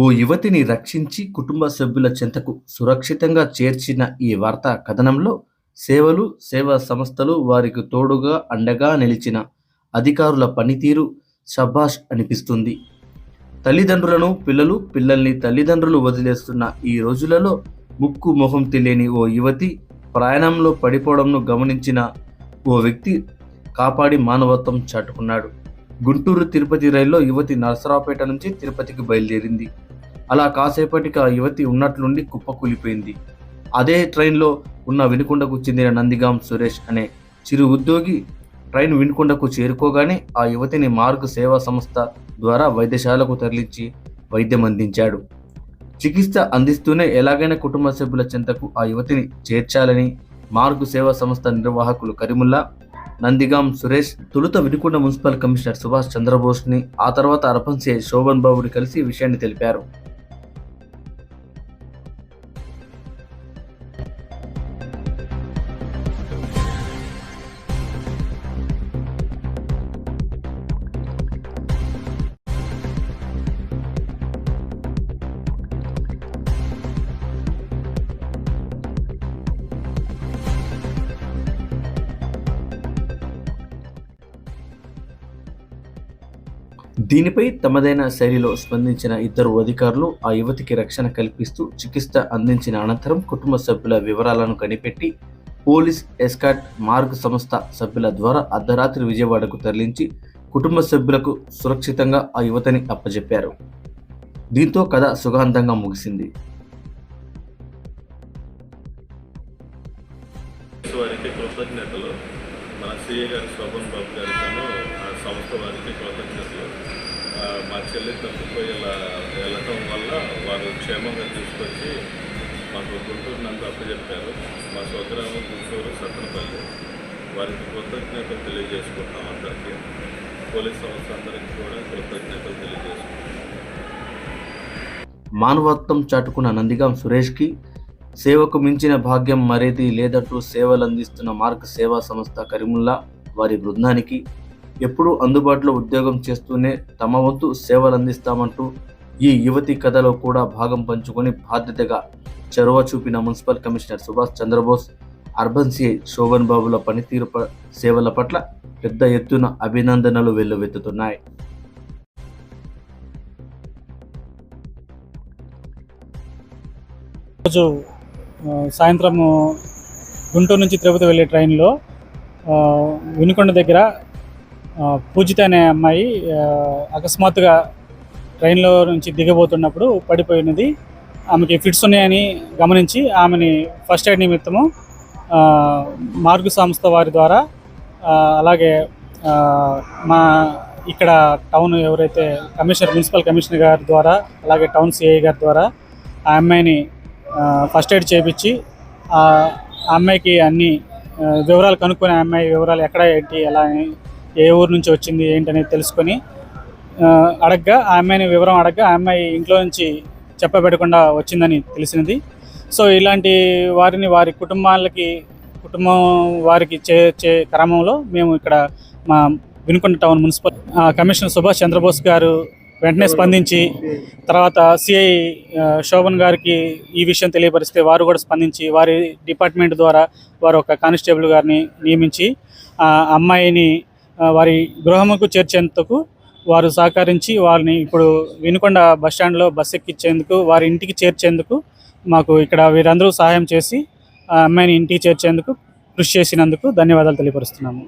ఓ యువతిని రక్షించి కుటుంబ సభ్యుల చెంతకు సురక్షితంగా చేర్చిన ఈ వార్తా కథనంలో సేవలు సేవా సంస్థలు వారికి తోడుగా అండగా నిలిచిన అధికారుల పనితీరు షబాష్ అనిపిస్తుంది. తల్లిదండ్రులను పిల్లలు పిల్లల్ని తల్లిదండ్రులు వదిలేస్తున్న ఈ రోజులలో ముక్కు మొహం తెలియని ఓ యువతి ప్రయాణంలో పడిపోవడంను గమనించిన ఓ వ్యక్తి కాపాడి మానవత్వం చాటుకున్నాడు. గుంటూరు తిరుపతి రైల్లో యువతి నరసరావుపేట నుంచి తిరుపతికి బయలుదేరింది. అలా కాసేపటికి ఆ యువతి ఉన్నట్లుండి కుప్పకూలిపోయింది. అదే ట్రైన్లో ఉన్న వినుకొండకు చెందిన నందిగాం సురేష్ అనే చిరు ఉద్యోగి ట్రైన్ వినుకొండకు చేరుకోగానే ఆ యువతిని మార్గ సేవా సంస్థ ద్వారా వైద్యశాలకు తరలించి వైద్యం అందించాడు. చికిత్స అందిస్తూనే ఎలాగైనా కుటుంబ సభ్యుల చెంతకు ఆ యువతిని చేర్చాలని మార్గు సేవా సంస్థ నిర్వాహకులు కరిముల్లా నందిగాం సురేష్ తొలుత వినుకొండ మున్సిపల్ కమిషనర్ సుభాష్ చంద్రబోస్ని ఆ తర్వాత అర్పన్సే శోభన్ బాబుని కలిసి ఈ విషయాన్ని తెలిపారు. దీనిపై తమదైన శైలిలో స్పందించిన ఇద్దరు అధికారులు ఆ యువతికి రక్షణ కల్పిస్తూ చికిత్స అందించిన అనంతరం కుటుంబ సభ్యుల వివరాలను కనిపెట్టి పోలీస్ ఎస్కాట్ మార్గ్ సంస్థ సభ్యుల ద్వారా అర్ధరాత్రి విజయవాడకు తరలించి కుటుంబ సభ్యులకు సురక్షితంగా ఆ యువతని అప్పజెప్పారు. దీంతో కథ సుగాంతంగా ముగిసింది. కృతజ్ఞతలు. మన సీఏ గారు శోభన్ బాబు గారితోనూ ఆ సంస్థ వారికి కృతజ్ఞతలు. మా చెల్లి తప్పిపోయి ఇలా వెళ్ళటం వల్ల వారు క్షేమంగా తీసుకొచ్చి మాకు గుంటూరు నన్ను అప్పచెప్పారు. మా స్వగ్రామం గుంటూరు సత్తనపల్లి వారికి కృతజ్ఞతలు తెలియజేసుకుంటాం అందరికీ. పోలీస్ సంస్థ అందరికీ కూడా కృతజ్ఞతలు తెలియజేసుకుంటాం మానవత్వం చాటుకున్న నందిగాం సురేష్కి సేవకు మించిన భాగ్యం మరేది లేదంటూ సేవలు అందిస్తున్న మార్క్ సేవా సంస్థ కరీముల్లా వారి బృందానికి ఎప్పుడూ అందుబాటులో ఉద్యోగం చేస్తూనే తమ వంతు సేవలు అందిస్తామంటూ ఈ యువతి కథలో కూడా భాగం పంచుకొని బాధ్యతగా చొరవ చూపిన municipal commissioner Subhash Chandrabose urban CI Shobhan బాబుల పనితీరు సేవల పట్ల పెద్ద ఎత్తున అభినందనలు వెల్లువెత్తుతున్నాయి. రోజు సాయంత్రం గుంటూరు నుంచి తిరుపతి వెళ్ళే ట్రైన్లో వినుకొండ దగ్గర పూజిత అనే అమ్మాయి అకస్మాత్తుగా ట్రైన్లో నుంచి దిగబోతున్నప్పుడు పడిపోయినది ఆమెకి ఫిట్స్ ఉన్నాయని గమనించి ఆమెని ఫస్ట్ ఎయిడ్ నిమిత్తము మార్గు సంస్థ వారి ద్వారా అలాగే మా ఇక్కడ టౌన్ ఎవరైతే కమిషనర్ మున్సిపల్ కమిషనర్ గారి ద్వారా అలాగే టౌన్ సిఐ గారి ద్వారా ఆ అమ్మాయిని ఫస్ట్ ఎయిడ్ చేయించి ఆ అమ్మాయికి అన్ని వివరాలు కనుక్కొని ఆ అమ్మాయి వివరాలు ఎక్కడ ఏంటి ఎలా ఏ ఊరు నుంచి వచ్చింది ఏంటనేది తెలుసుకొని అడగ్గా ఆ అమ్మాయిని వివరం అడగ్గా ఆ అమ్మాయి ఇంట్లో నుంచి చెప్పబెట్టకుండా వచ్చిందని తెలిసినది. సో ఇలాంటి వారిని వారి కుటుంబాలకి కుటుంబం వారికి చే చే క్రమంలో మేము ఇక్కడ మా Vinukonda town municipal commissioner Subhash Chandrabose గారు వెంటనే స్పందించి తర్వాత సిఐ శోభన్ గారికి ఈ విషయం తెలియపరిస్తే వారు కూడా స్పందించి వారి డిపార్ట్మెంట్ ద్వారా వారు ఒక కానిస్టేబుల్ గారిని నియమించి ఆ అమ్మాయిని వారి గృహముకు చేర్చేందుకు వారు సహకరించి వారిని ఇప్పుడు వినుకొండ బస్ స్టాండ్లో బస్ ఎక్కించేందుకు వారి ఇంటికి చేర్చేందుకు మాకు ఇక్కడ వీరందరూ సహాయం చేసి ఆ అమ్మాయిని ఇంటికి చేర్చేందుకు కృషి చేసినందుకు ధన్యవాదాలు తెలియపరుస్తున్నాము.